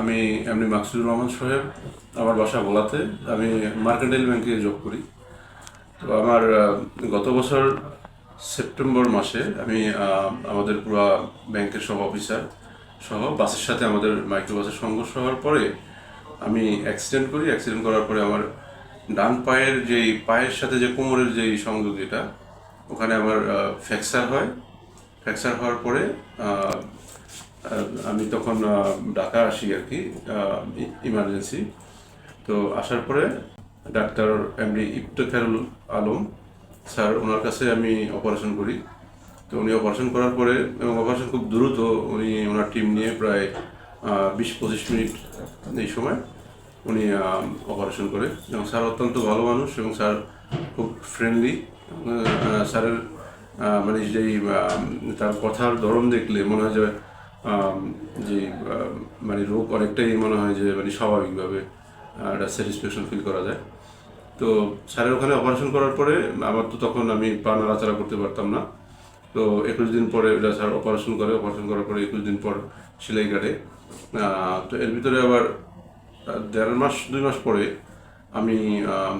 আমি এমনি মাকসুদুর রহমান সাহেব, আমার বাসা ভোলাতে। আমি মার্কেন্টাইল ব্যাংকে জব করি। তো আমার গত বছর সেপ্টেম্বর মাসে আমি আমাদের পুরো ব্যাংকের সব অফিসার সহ বাসের সাথে আমাদের মাইক্রো বাসের সংঘর্ষ হওয়ার পরে আমি অ্যাক্সিডেন্ট করি। অ্যাক্সিডেন্ট করার পরে আমার ডান পায়ের যেই পায়ের সাথে যে কোমরের যেই সংযোগ যেটা, ওখানে আমার ফ্র্যাকচার হয়। ফ্র্যাকচার হওয়ার পরে আমি তখন ঢাকা আসি আর কি ইমার্জেন্সি তো আসার পরে doctor MD Iftekharul Alam sir, ওনার কাছে আমি অপারেশন করি। তো উনি অপারেশন করার পরে, এবং অপারেশন খুব দ্রুত উনি ওনার টিম নিয়ে প্রায় বিশ পঁচিশ মিনিট এই সময় উনি অপারেশন করে। এবং স্যার অত্যন্ত ভালো মানুষ এবং স্যার খুব ফ্রেন্ডলি স্যারের মানে যেই তার কথার ধরন দেখলে মনে হয় যে যে মানে রোগ অনেকটাই মনে হয় যে মানে স্বাভাবিকভাবে একটা স্যাটিসফ্যাকশন ফিল করা যায়। তো স্যারের ওখানে অপারেশন করার পরে, আমার তো তখন আমি পা নাড়াচাড়া করতে পারতাম না। তো একুশ দিন পরে ওটা স্যার অপারেশন করে অপারেশন করার পরে একুশ দিন পর সেলাই কাটে। তো এর ভিতরে আবার দেড় মাস, দুই মাস পরে আমি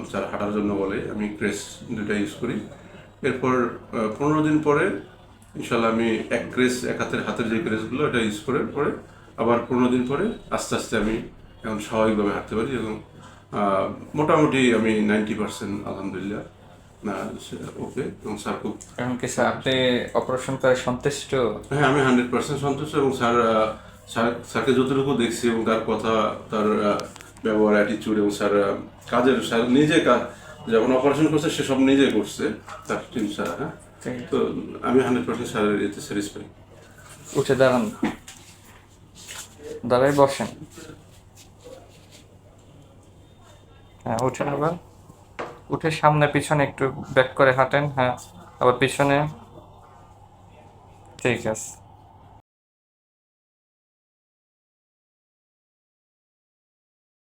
স্যার হাঁটার জন্য বলে আমি ক্রেস দুইটা ইউজ করি। এরপর পনেরো দিন পরে ইনশাল্লাহ আমি এক ক্রেস এক হাতের হাতের যে ক্রেসগুলো এটা ইউজ করে পরে আবার পনেরো দিন পরে আস্তে আস্তে আমি এখন স্বাভাবিকভাবে হাঁটতে পারি এবং মোটামুটি আমি নাইনটি পার্সেন্ট আলহামদুলিল্লাহ ওকে এবং স্যার খুব এখন কি স্যার আপনি অপারেশন করে সন্তুষ্ট? হ্যাঁ আমি হান্ড্রেড পার্সেন্ট সন্তুষ্ট এবং স্যার স্যার স্যারকে যতটুকু দেখছি এবং তার কথা তার ব্যবহার অ্যাটিচিউড এবং স্যার কাজের স্যার নিজে যখন অপারেশন করছে সে সব নিজে করছে তার টিম স্যার হ্যাঁ। আমি হান্ড্রেড পার্সেন্ট এতে স্যাটিসফাই উঠে দাঁড়ান। দাঁড়াই বসেন। হ্যাঁ উঠেন আবার। উঠে সামনে পিছনে একটু ব্যাক করে হাঁটেন হ্যাঁ আবার পিছনে। ঠিক আছে।